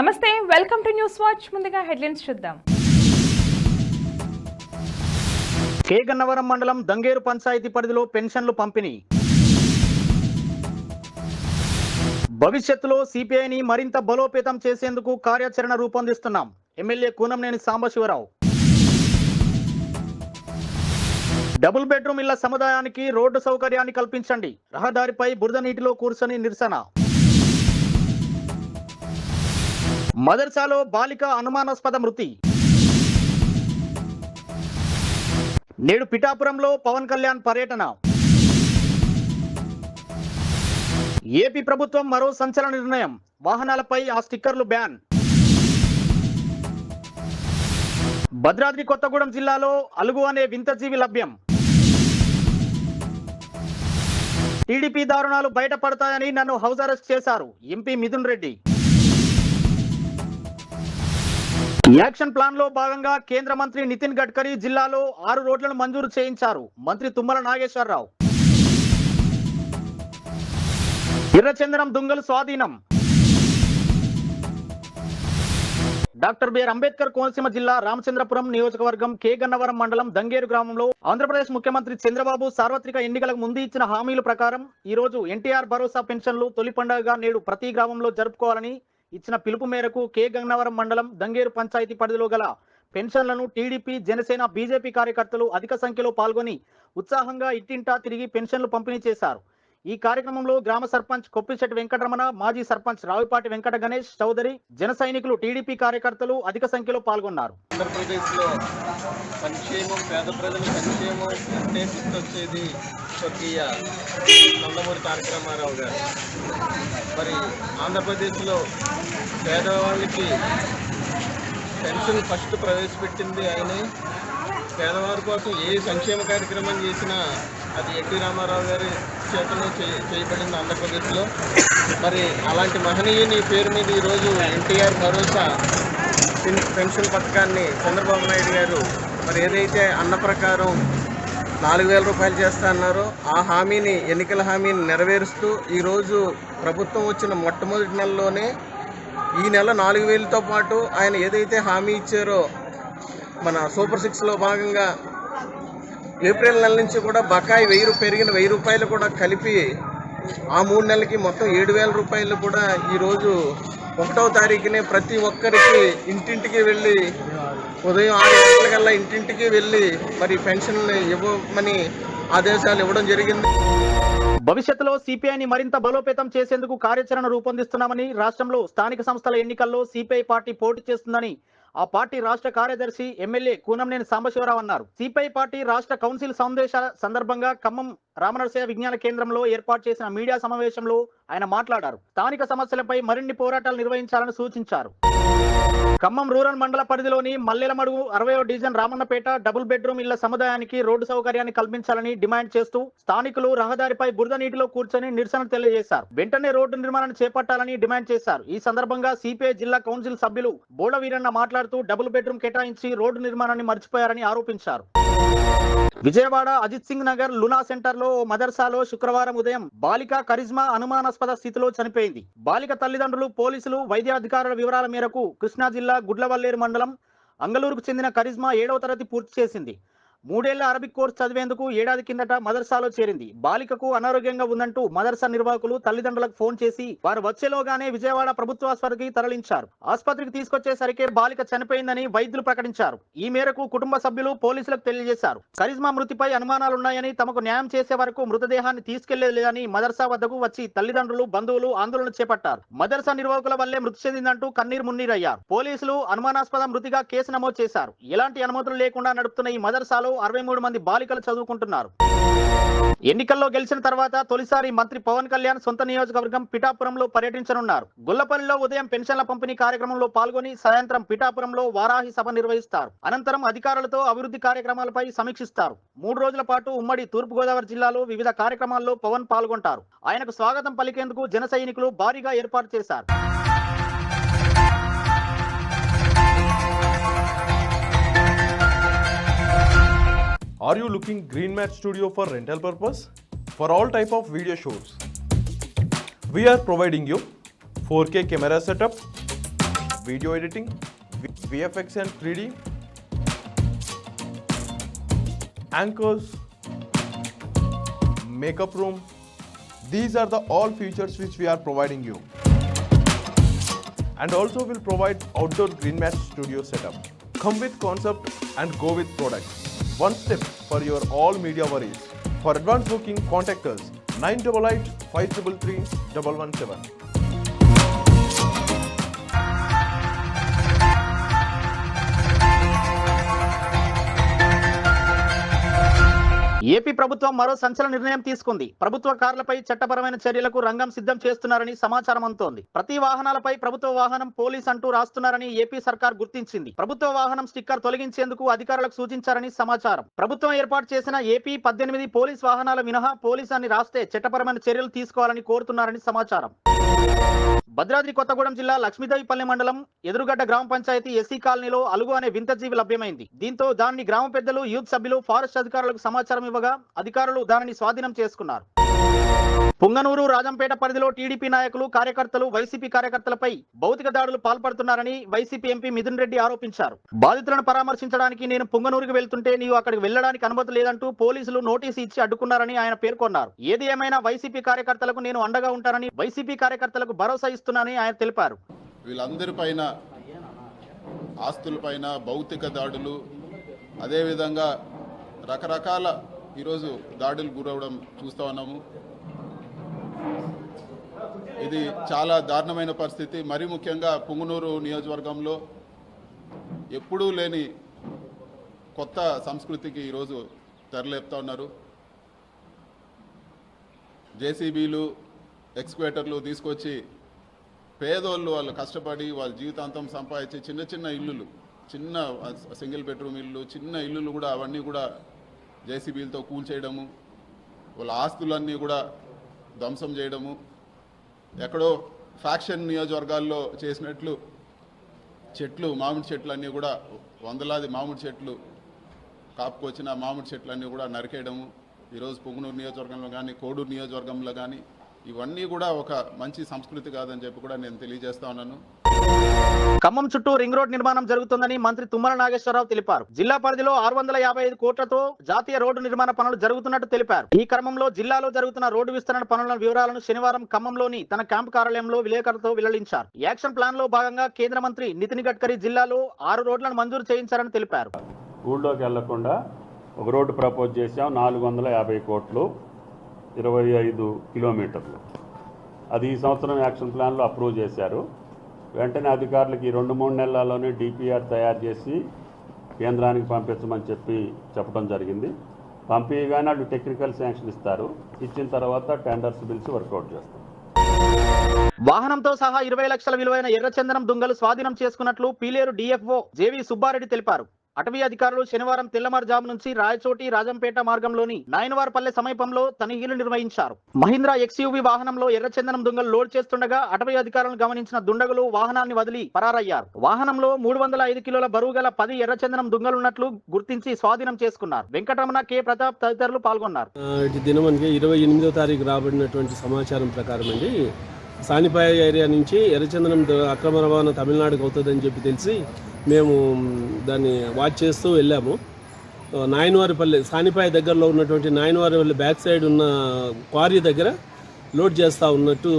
నమస్తే welcome to news watch ముందుగా headlines చూద్దాం. కే గన్నవరం మండలం దంగేరు పంచాయతీ పరిధిలో పెన్షన్లు పంపిణీ. భవిష్యత్తులో సిపిఐని మరింత బలోపేతం చేసేందుకు కార్యాచరణ రూపొందిస్తున్నాం. MLA Koonanneni Sambasivarao. Double bedroom ఇళ్ళ సముదాయానికి రోడ్డు సౌకర్యాన్ని కల్పించండి. రహదారిపై బురద నీటిలో కూర్చొని నిరసన. మదర్సాలో బాలిక అనుమానాస్పద మృతి. నేడు పిఠాపురంలో పవన్ కళ్యాణ్ పర్యటన. ఏపీ ప్రభుత్వం మరో సంచలన నిర్ణయం. వాహనాలపై ఆ స్టిక్కర్లు బ్యాన్. భద్రాద్రి కొత్తగూడెం జిల్లాలో అలుగు అనే వింతజీవి లభ్యం. టీడీపీ దారుణాలు బయటపడతాయని నన్ను హౌస్ అరెస్ట్ చేశారు ఎంపీ మిథున్ రెడ్డి. యాక్షన్ ప్లాన్లో భాగంగా కేంద్ర మంత్రి నితిన్ గడ్కరీ జిల్లాలో ఆరు రోడ్లను మంజూరు చేయించారు. మంత్రి తుమ్మల నాగేశ్వరరావు. ఎర్రచందనం దుంగలు స్వాధీనం. డాక్టర్ బిఆర్ అంబేద్కర్ కోనసీమ జిల్లా రామచంద్రపురం నియోజకవర్గం కే గన్నవరం మండలం దంగేరు గ్రామంలో ఆంధ్రప్రదేశ్ ముఖ్యమంత్రి చంద్రబాబు సార్వత్రిక ఎన్నికలకు ముందు ఇచ్చిన హామీల ప్రకారం ఈ రోజు ఎన్టీఆర్ భరోసా పెన్షన్లు తొలి పండుగగా నేడు ప్రతి గ్రామంలో జరుపుకోవాలని ఇచ్చిన పిలుపు మేరకు కే. గంగనవరం మండలం దంగేరు పంచాయతీ పరిధిలో గల పెన్షన్లను టీడీపీ జనసేన బీజేపీ కార్యకర్తలు అధిక సంఖ్యలో పాల్గొని ఉత్సాహంగా ఇంటింటా తిరిగి పెన్షన్లు పంపిణీ చేశారు. ఈ కార్యక్రమంలో గ్రామ సర్పంచ్ కొప్పిశెట్టి వెంకటరమణ మాజీ సర్పంచ్ రావిపాటి వెంకట గణేష్ చౌదరి జన సైనికులు టీడీపీ కార్యకర్తలు అధిక సంఖ్యలో పాల్గొన్నారు. ఆంధ్రప్రదేశ్లో సంక్షేమం పేద ప్రజల సంక్షేమం అంటే గుర్తొచ్చేది స్వర్గీయ నందమూరి తారక రామారావు గారు. మరి ఆంధ్రప్రదేశ్లో పేదవాళ్ళకి పెన్షన్ ఫస్ట్ ప్రవేశపెట్టింది ఆయనే. పేదవారి కోసం ఏ సంక్షేమ కార్యక్రమం చేసినా అది ఎన్టీ రామారావు గారి చేతనే చే- చేయబడింది ఆంధ్రప్రదేశ్లో. మరి అలాంటి మహనీయుని పేరు మీద ఈరోజు ఎన్టీఆర్ భరోసా పెన్షన్ పథకాన్ని చంద్రబాబు నాయుడు గారు మరి ఏదైతే అన్న ప్రకారం నాలుగు వేల రూపాయలు చేస్తా అన్నారు. ఆ హామీని ఎన్నికల హామీని నెరవేరుస్తూ ఈరోజు ప్రభుత్వం వచ్చిన మొట్టమొదటి నెలలోనే ఈ నెల నాలుగు వేలతో పాటు ఆయన ఏదైతే హామీ ఇచ్చారో మన సూపర్ సిక్స్లో భాగంగా ఏప్రిల్ నెల నుంచి కూడా బకాయి వెయ్యి పెరిగిన వెయ్యి రూపాయలు కూడా కలిపి ఆ మూడు నెలలకి మొత్తం ఏడు వేల రూపాయలు కూడా ఈరోజు ఒకటవ తారీఖునే ప్రతి ఒక్కరికి ఇంటింటికి వెళ్ళి ఉదయం ఆరు గంటలకల్లా ఇంటింటికి వెళ్ళి మరి పెన్షన్ ఇవ్వమని ఆదేశాలు ఇవ్వడం జరిగింది. భవిష్యత్తులో సిపిఐని మరింత బలోపేతం చేసేందుకు కార్యాచరణ రూపొందిస్తున్నామని రాష్ట్రంలో స్థానిక సంస్థల ఎన్నికల్లో సిపిఐ పార్టీ పోటీ చేస్తుందని ఆ పార్టీ రాష్ట్ర కార్యదర్శి ఎమ్మెల్యే కూనంనేని సాంబశివరావు అన్నారు. సిపిఐ పార్టీ రాష్ట్ర కౌన్సిల్ సందేశాల సందర్భంగా ఖమ్మం రామనరసయ విజ్ఞాన కేంద్రంలో ఏర్పాటు చేసిన మీడియా సమావేశంలో ఆయన మాట్లాడారు. స్థానిక సమస్యలపై మరిన్ని పోరాటాలు నిర్వహించాలని సూచించారు. ఖమ్మం రూరల్ మండల పరిధిలోని మల్లెలమడుగు అరవయో డివిజన్ రామన్నపేట డబుల్ బెడ్రూమ్ ఇళ్ళ సముదాయానికి రోడ్డు సౌకర్యాన్ని కల్పించాలని డిమాండ్ చేస్తూ స్థానికులు రహదారిపై బురద నీటిలో కూర్చొని నిరసన తెలియజేశారు. వెంటనే రోడ్డు నిర్మాణాన్ని చేపట్టాలని డిమాండ్ చేశారు. ఈ సందర్భంగా సిపిఐ జిల్లా కౌన్సిల్ సభ్యులు బోడ వీరన్న మాట్లాడుతూ డబుల్ బెడ్రూమ్ కేటాయించి రోడ్డు నిర్మాణాన్ని మర్చిపోయారని ఆరోపించారు. విజయవాడ అజిత్ సింగ్ నగర్ లునా సెంటర్లో మదర్సాలో శుక్రవారం ఉదయం బాలిక కరిజ్మా అనుమానాస్పద స్థితిలో చనిపోయింది. బాలిక తల్లిదండ్రులు పోలీసులు వైద్యాధికారుల వివరాల మేరకు కృష్ణా జిల్లా గుడ్లవల్లేరు మండలం అంగళూరుకు చెందిన కరిజ్మా ఏడవ తరగతి పూర్తి చేసింది. మూడేళ్ళ అరబిక్ కోర్సు చదివేందుకు ఏడాది కిందట మదర్సాలో చేరింది. బాలికకు అనారోగ్యంగా ఉందంటూ మదర్సా నిర్వాహకులు తల్లిదండ్రులకు ఫోన్ చేసి వారు వచ్చేలోగానే విజయవాడ ప్రభుత్వ ఆసుపత్రికి తరలించారు. ఆసుపత్రికి తీసుకొచ్చేసరికి బాలిక చనిపోయిందని వైద్యులు ప్రకటించారు. ఈ మేరకు కుటుంబ సభ్యులు పోలీసులకు తెలియజేశారు. కరిజ్మా మృతిపై అనుమానాలున్నాయని తమకు న్యాయం చేసే వరకు మృతదేహాన్ని తీసుకెళ్ళేదని మదర్సా వద్దకు వచ్చి తల్లిదండ్రులు బంధువులు ఆందోళన చేపట్టారు. మదర్సా నిర్వాహకుల వల్లే మృతి చెందిందంటూ కన్నీరు మున్నీరయ్యారు. పోలీసులు అనుమానాస్పద మృతిగా కేసు నమోదు చేశారు. ఎలాంటి అనుమతులు లేకుండా నడుపుతున్న ఈ మదర్సాలో అరవై మూడు మంది బాలికలు చదువుకుంటున్నారు. ఎన్నికల్లో గెలిచిన తర్వాత తొలిసారి మంత్రి పవన్ కళ్యాణ్ సొంత నియోజకవర్గం పిఠాపురంలో పర్యటించనున్నారు. గుల్లపల్లిలో ఉదయం పెన్షన్ల పంపిణీ కార్యక్రమంలో పాల్గొని సాయంత్రం పిఠాపురంలో వారాహి సభ నిర్వహిస్తారు. అనంతరం అధికారులతో అభివృద్ధి కార్యక్రమాలపై సమీక్షిస్తారు. మూడు రోజుల పాటు ఉమ్మడి తూర్పుగోదావరి జిల్లాలో వివిధ కార్యక్రమాల్లో పవన్ పాల్గొంటారు. ఆయనకు స్వాగతం పలికేందుకు జన సైనికులు భారీగా ఏర్పాటు చేశారు. Are you looking Green Mat Studio for rental purpose? For all type of video shoots. We are providing you 4K camera setup, video editing, VFX and 3D, anchors, makeup room. These are the all features which we are providing you. And also we will provide outdoor green match studio setup. Come with concept and go with product. One step for your all media worries. For advance booking, contact us 988 533 117. AP ప్రభుత్వం మరో సంచలన నిర్ణయం తీసుకుంది. ప్రభుత్వ కార్లపై చట్టపరమైన చర్యలకు రంగం సిద్ధం చేస్తున్నారని సమాచారం అందుతోంది. ప్రతి వాహనాలపై ప్రభుత్వ వాహనం పోలీస్ అంటూ రాస్తున్నారని ఏపీ సర్కార్ గుర్తించింది. ప్రభుత్వ వాహనం స్టిక్కర్ తొలగించేందుకు అధికారులకు సూచించారని సమాచారం. ప్రభుత్వం ఏర్పాటు చేసిన ఏపీ పద్దెనిమిది పోలీస్ వాహనాల మినహా పోలీస్ అని రాస్తే చట్టపరమైన చర్యలు తీసుకోవాలని కోరుతున్నారని సమాచారం. భద్రాద్రి కొత్తగూడెం జిల్లా లక్ష్మీదేవిపల్లి మండలం ఎదురుగడ్డ గ్రామ పంచాయతీ ఎస్సీ కాలనీలో అలుగు అనే వింత జీవి లభ్యమైంది. దీంతో దానిని గ్రామ పెద్దలు యూత్ సభ్యులు ఫారెస్ట్ అధికారులకు సమాచారం ఇవ్వగా అధికారులు దానిని స్వాధీనం చేసుకున్నారు. పుంగనూరు రాజంపేట పరిధిలో టీడీపీ నాయకులు కార్యకర్తలు వైసీపీ కార్యకర్తలపై భౌతిక దాడులు పాల్పడుతున్నారని వైసీపీ ఎంపీ మిథున్ రెడ్డి ఆరోపించారు. బాధితులను పరామర్శించడానికి నేను పుంగనూరుకు వెళ్తుంటే నీవు అక్కడికి వెళ్ళడానికి అనుమతి లేదంటూ పోలీసులు నోటీసు ఇచ్చి అడ్డుకున్నారని ఆయన పేర్కొన్నారు. ఏది ఏమైనా వైసీపీ కార్యకర్తలకు నేను అండగా ఉంటానని వైసీపీ కార్యకర్తలకు భరోసా ఇస్తున్నానని ఆయన తెలిపారు. వీళ్ళందరిపైన ఆస్తులపైన భౌతిక దాడులు అదేవిధంగా రకరకాల ఈరోజు దాడులు గురవడం చూస్తూ ఉన్నాము. ఇది చాలా దారుణమైన పరిస్థితి. మరీ ముఖ్యంగా పుంగునూరు నియోజకవర్గంలో ఎప్పుడూ లేని కొత్త సంస్కృతికి ఈరోజు తెరలేపుతా ఉన్నారు. జేసీబీలు ఎక్స్క్వేటర్లు తీసుకొచ్చి పేదోళ్ళు వాళ్ళు కష్టపడి వాళ్ళ జీవితాంతం సంపాదించి చిన్న చిన్న ఇల్లులు చిన్న సింగిల్ బెడ్రూమ్ ఇల్లు చిన్న ఇల్లులు కూడా అవన్నీ కూడా జేసీబీలతో కూల్చేయడము వాళ్ళ ఆస్తులన్నీ కూడా ధ్వంసం చేయడము ఎక్కడో ఫ్యాక్షన్ నియోజకవర్గాల్లో చేసినట్లు చెట్లు మామిడి చెట్లు అన్నీ కూడా వందలాది మామిడి చెట్లు కాపుకొచ్చిన మామిడి చెట్లు అన్నీ కూడా నరికేయడము. ఈరోజు పొంగునూరు నియోజకవర్గంలో కానీ కోడూరు నియోజకవర్గంలో కానీ ఇవన్నీ కూడా ఒక మంచి సంస్కృతి కాదని చెప్పి కూడా నేను తెలియజేస్తా ఉన్నాను. ఖమ్మం చుట్టూ రింగ్ రోడ్ నిర్మాణం జరుగుతుందని మంత్రి తుమ్మల నాగేశ్వరరావు తెలిపారు. జిల్లా పరిధిలో ఆరు వందల యాభై ఐదు కోట్లతో జాతీయ రోడ్డు నిర్మాణ పనులు జరుగుతున్నట్టు తెలిపారు. ఈ క్రమంలో జిల్లాలో జరుగుతున్న రోడ్డు విస్తరణ పనుల వివరాలను శనివారం ఖమ్మంలోని తన క్యాంపు కార్యాలయంలో విలేకరులతో వెల్లడించారు. యాక్షన్ ప్లాన్లో భాగంగా కేంద్ర మంత్రి నితిన్ గడ్కరీ జిల్లాలో ఆరు రోడ్లను మంజూరు చేయించారని తెలిపారు. ఊళ్ళోకి వెళ్ళకుండా ఒక రోడ్డు ప్రపోజ్ చేశాం. నాలుగు వందల యాభై కోట్లు ఇరవై ఐదు కిలోమీటర్లు. అది ఈ సంవత్సరం యాక్షన్ ప్లాన్లో అప్రూవ్ చేశారు. వెంటనే అధికారులకి రెండు మూడు నెలల్లోనే డిపిఆర్ తయారు చేసి కేంద్రానికి పంపించమని చెప్పి చెప్పడం జరిగింది. పంపించగానే వాళ్ళు టెక్నికల్ శాంక్షన్ ఇస్తారు. ఇచ్చిన తర్వాత టెండర్స్ బిల్స్ వర్కౌట్ చేస్తారు. వాహనంతో సహా ఇరవై లక్షల విలువైన ఎర్రచందనం దుంగలు స్వాధీనం చేసుకున్నట్లు పీలేరు డిఎఫ్ఓ జేవి సుబ్బారెడ్డి తెలిపారు. అటవీ అధికారులు శనివారం తెల్లమారుజాము నుంచి రాయచోటి రాజంపేట మార్గంలోని నాయనవారపల్లె సమీపంలో తనిఖీలు నిర్వహించారు. మహీంద్రా ఎక్స్యూవీ వాహనంలో ఎర్రచందనం దుంగలు లోడ్ చేస్తుండగా అటవీ అధికారులను గమనించిన దుండగులు వాహనాన్ని వదిలి పరారయ్యారు. వాహనంలో మూడు వందల ఐదు కిలోల బరువు గల పది ఎర్రచందనం దుంగలున్నట్లు గుర్తించి స్వాధీనం చేసుకున్నారు. వెంకటరమణ కె. ప్రతాప్ తదితరులు పాల్గొన్నారు. ఆ, ఇరవై ఎనిమిదో తారీఖు రాబడినటువంటి సమాచారం ప్రకారం అండి సానిపాయ ఏరియా నుంచి ఎర్రచందనం అక్రమ రవాణా తమిళనాడుకు అవుతుందని చెప్పి తెలిసి మేము దాన్ని వాచ్ చేస్తూ వెళ్ళాము. నాయనవారిపల్లి సానిపాయ దగ్గరలో ఉన్నటువంటి నాయనవారిపల్లి బ్యాక్ సైడ్ ఉన్న క్వారీ దగ్గర లోడ్ చేస్తూ ఉన్నట్టు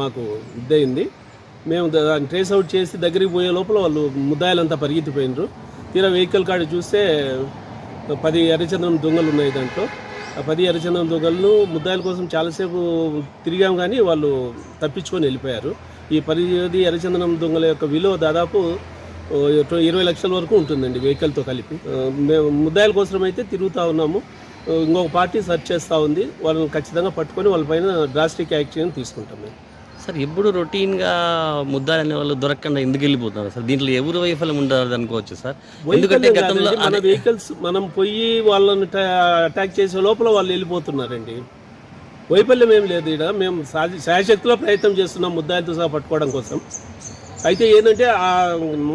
మాకు ఇదయింది. మేము దాన్ని ట్రేస్ అవుట్ చేసి దగ్గరికి పోయే లోపల వాళ్ళు ముద్దాయిలంతా పరిగెత్తిపోయినారు తీరా వెహికల్ కాడ చూస్తే పది ఎర్రచందనం దొంగలు ఉన్నాయి దాంట్లో. ఆ పది ఎర్రచందనం దొంగలను ముద్దాయిల కోసం చాలాసేపు తిరిగాం కానీ వాళ్ళు తప్పించుకొని వెళ్ళిపోయారు. ఈ పది ఎర్రచందనం దొంగల యొక్క విలువ దాదాపు ఇరవై లక్షల వరకు ఉంటుందండి వెహికల్తో కలిపి. మేము ముద్దాయిల కోసం అయితే తిరుగుతూ ఉన్నాము. ఇంకొక పార్టీ సెర్చ్ చేస్తూ ఉంది. వాళ్ళని ఖచ్చితంగా పట్టుకొని వాళ్ళపైన డ్రాస్టిక్ యాక్షన్ తీసుకుంటాం మేము. సార్ ఎప్పుడు రొటీన్గా ముద్దాలు అనే వాళ్ళు దొరకకుండా ఎందుకు వెళ్ళిపోతున్నారు సార్? దీంట్లో ఎవరు వైఫల్యం ఉండదు అనుకోవచ్చు సార్? ఎందుకంటే గతంలో మన వెహికల్స్ మనం పోయి వాళ్ళని అటాక్ చేసే లోపల వాళ్ళు వెళ్ళిపోతున్నారండి. వైఫల్యం ఏం లేదు ఇక్కడ మేము శాయశక్తిలో ప్రయత్నం చేస్తున్నాం ముద్దాయిలతో సహా పట్టుకోవడం కోసం. అయితే ఏంటంటే ఆ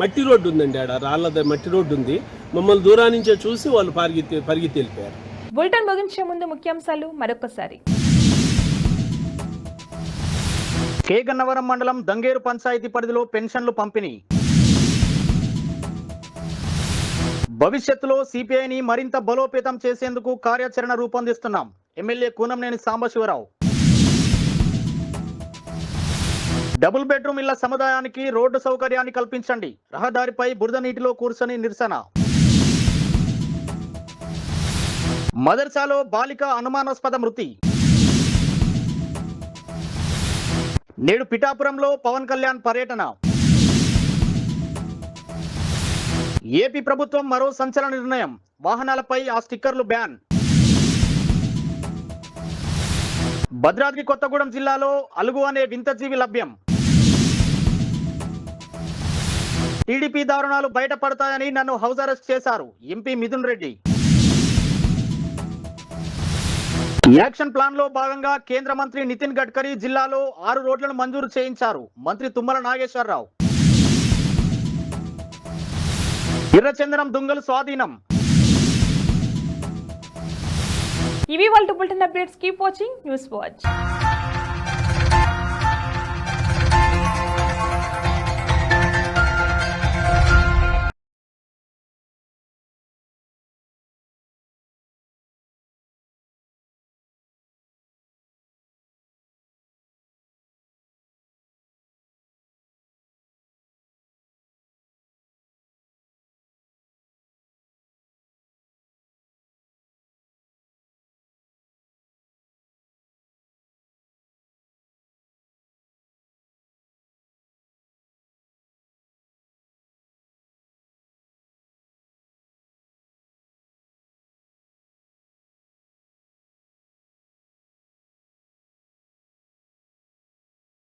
మట్టి రోడ్డు ఉందండి ఆడ రాళ్ళ మట్టి రోడ్డు ఉంది. మమ్మల్ని దూరా నుంచే చూసి వాళ్ళు పరిగెత్తి పరిగెత్తి వెళ్ళిపోయారు. బులెటిన్ ముగించే ముందు ముఖ్యాంశాలు మరొకసారి కే గన్నవరం మండలం దంగేరు పంచాయతీ పరిధిలో పెన్షన్లు పంపిణీ. భవిష్యత్తులో సిపిఐని మరింత బలోపేతం చేసేందుకు కార్యాచరణ రూపొందిస్తున్నాం. MLA Koonanneni Sambasivarao. Double bedroom ఇళ్ళ సముదాయానికి రోడ్డు సౌకర్యాన్ని కల్పించండి. రహదారిపై బురద నీటిలో కూర్చొని నిరసన. మదర్సాలో బాలిక అనుమానాస్పద మృతి. నేడు పిఠాపురంలో పవన్ కళ్యాణ్ పర్యటన. ఏపీ ప్రభుత్వం మరో సంచలన నిర్ణయం. వాహనాలపై ఆ స్టిక్కర్లు బ్యాన్. భద్రాద్రి కొత్తగూడెం జిల్లాలో అలుగు అనే వింత జీవి లభ్యం. టీడీపీ దారుణాలు బయటపడతాయని నన్ను హౌస్ అరెస్ట్ చేశారు. ఎంపీ మిథున్ రెడ్డి. యాక్షన్ ప్లాన్లో భాగంగా కేంద్ర మంత్రి నితిన్ గడ్కరీ జిల్లాలో ఆరు రోడ్లను మంజూరు చేయించారు. మంత్రి తుమ్మల నాగేశ్వరరావు. ఎర్రచందనం దుంగలు స్వాధీనం. ఇవి వాళ్ళ bulletin updates. Keep watching. News watch.